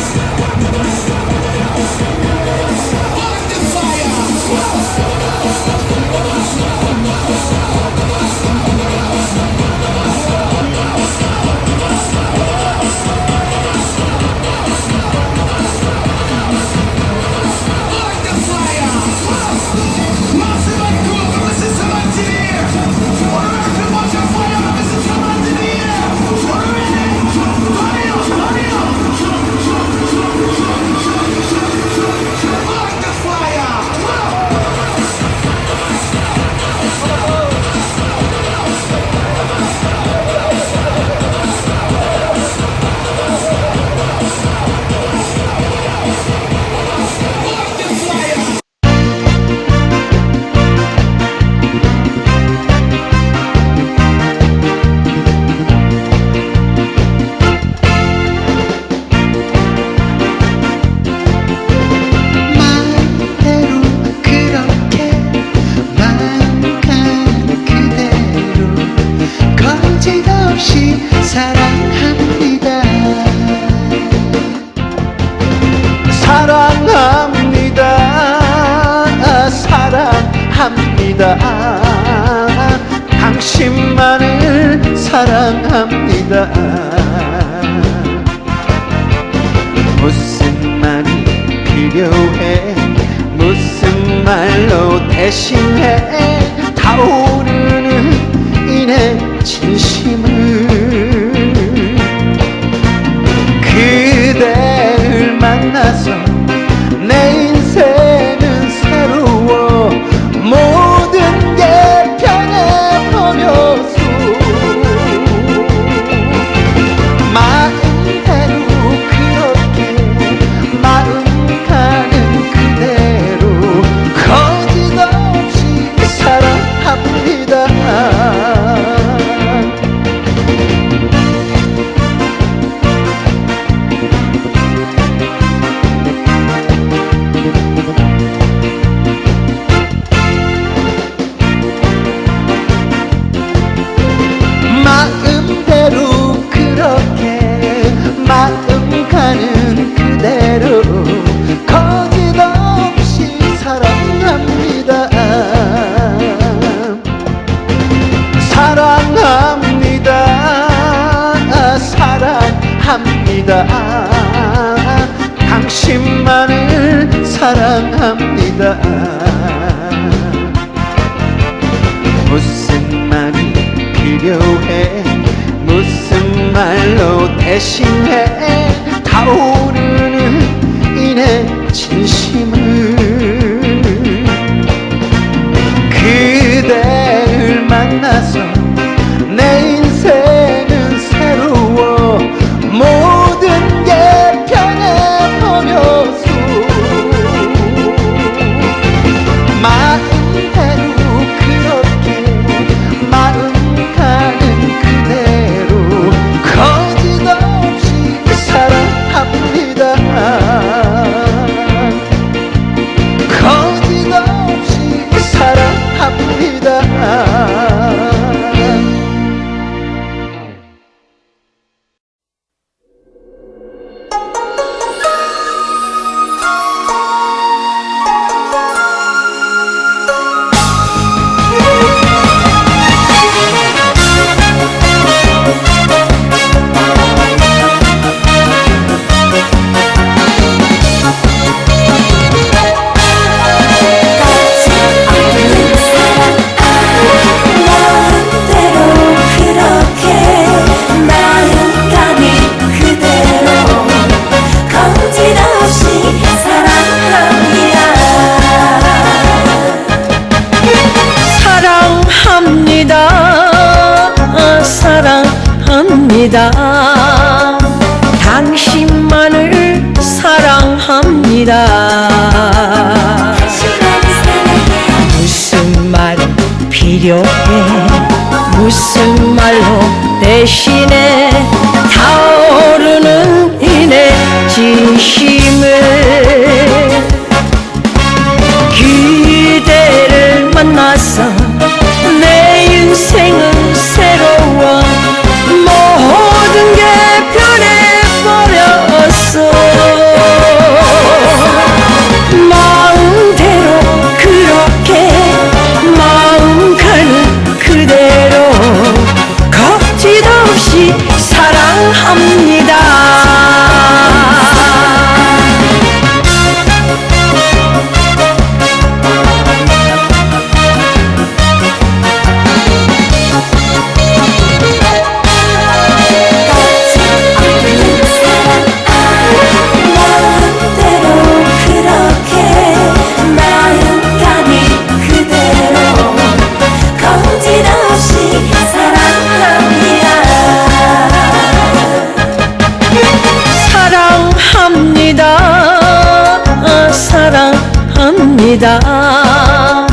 Yeah. 사랑합니다. 당신만을 사랑합니다. 무슨 말이 필요해? 무슨 말로 대신해? 타오르는 이내 진심을 그대를 만나서 마음 가는 그대로 거짓 없이 사랑합니다. 사랑합니다. 사랑합니다. 당신만을 사랑합니다. 무슨 말이 필요해? 무슨 말로 대신에 타오르는 이내 진심을 দান 합니다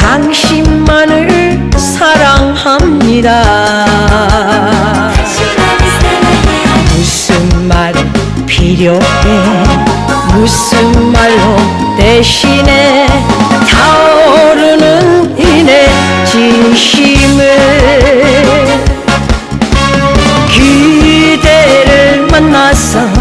당신만을 사랑합니다. 무슨 말 필요해? 무슨 말로 대신에 타오르는 이내 진심을 기대를 만났어.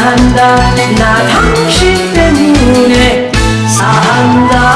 한다. 나 당신의 눈에 산다.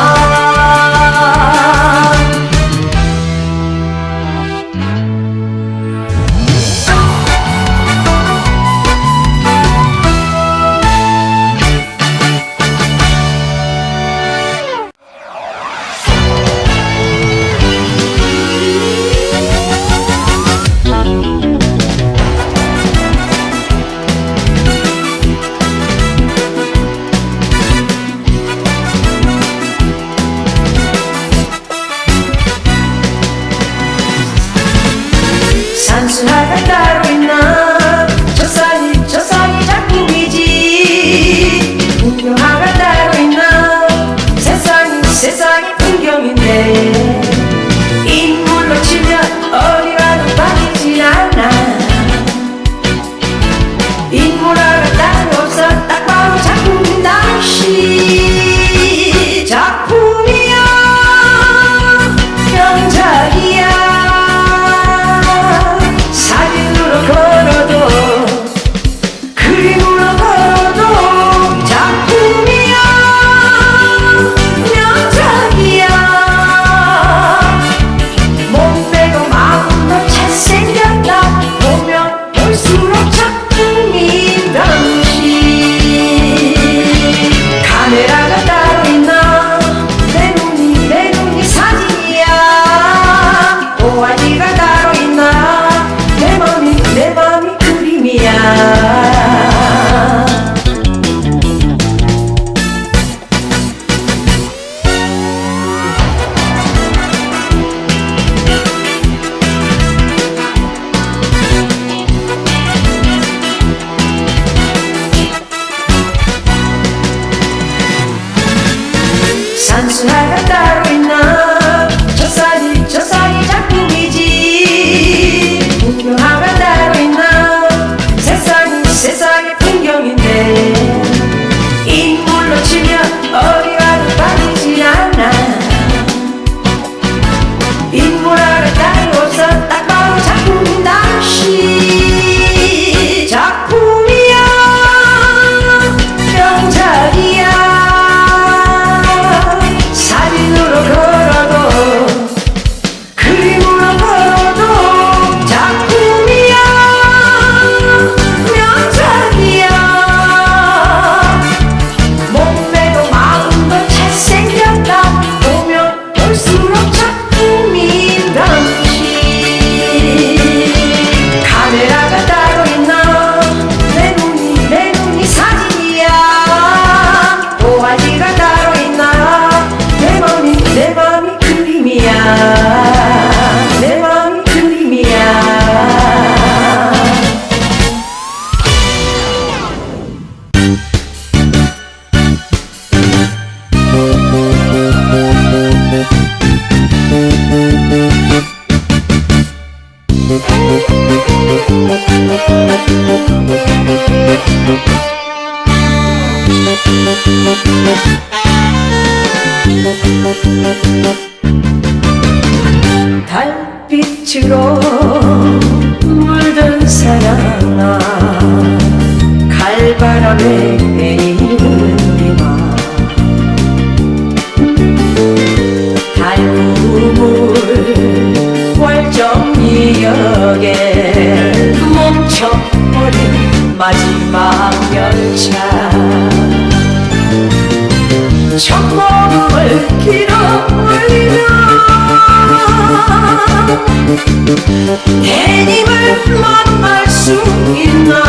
해님을 만날 수 있나?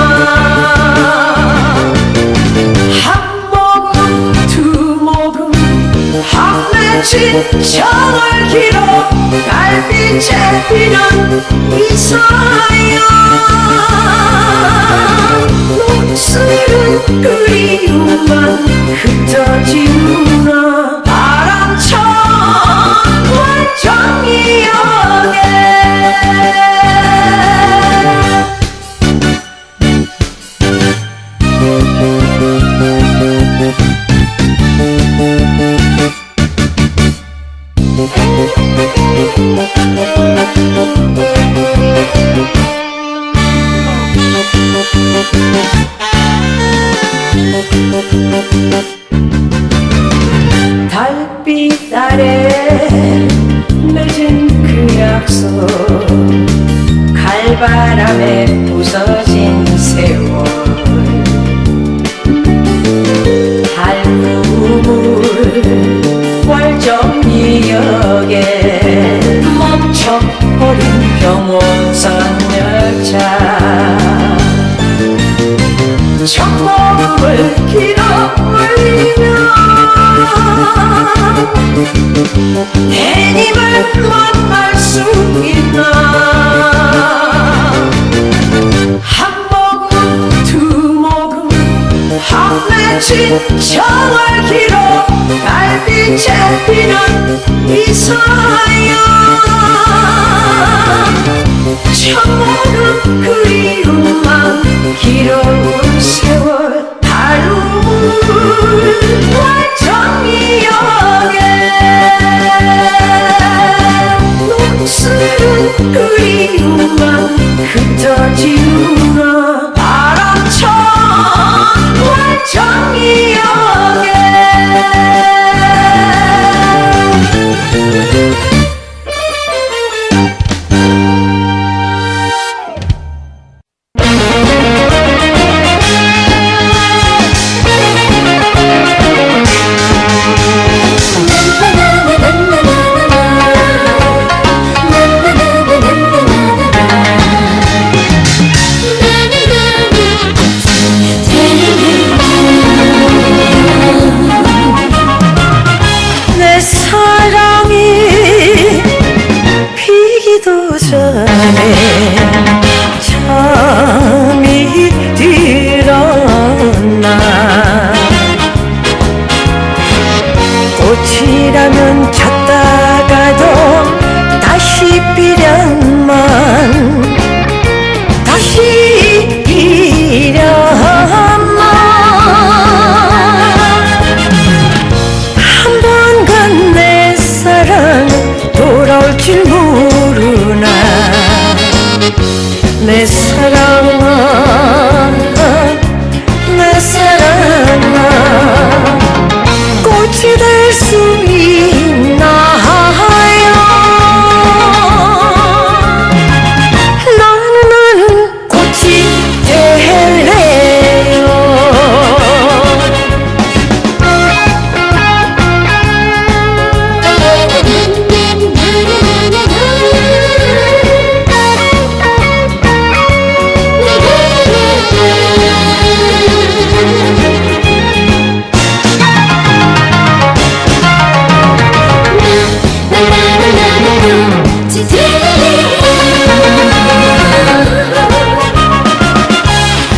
한 모금 두 모금 한맺힌 정을 길어 달빛에 피는 이 신청을 길어 달빛에 피는 이사야 천모는 그리움만 길어온 세월 달운 활정이여에 녹슬은 그리움만 흩어지우나 바람처럼 아, 권총이여. duele.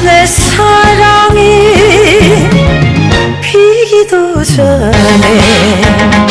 내 사랑이 피기도 전에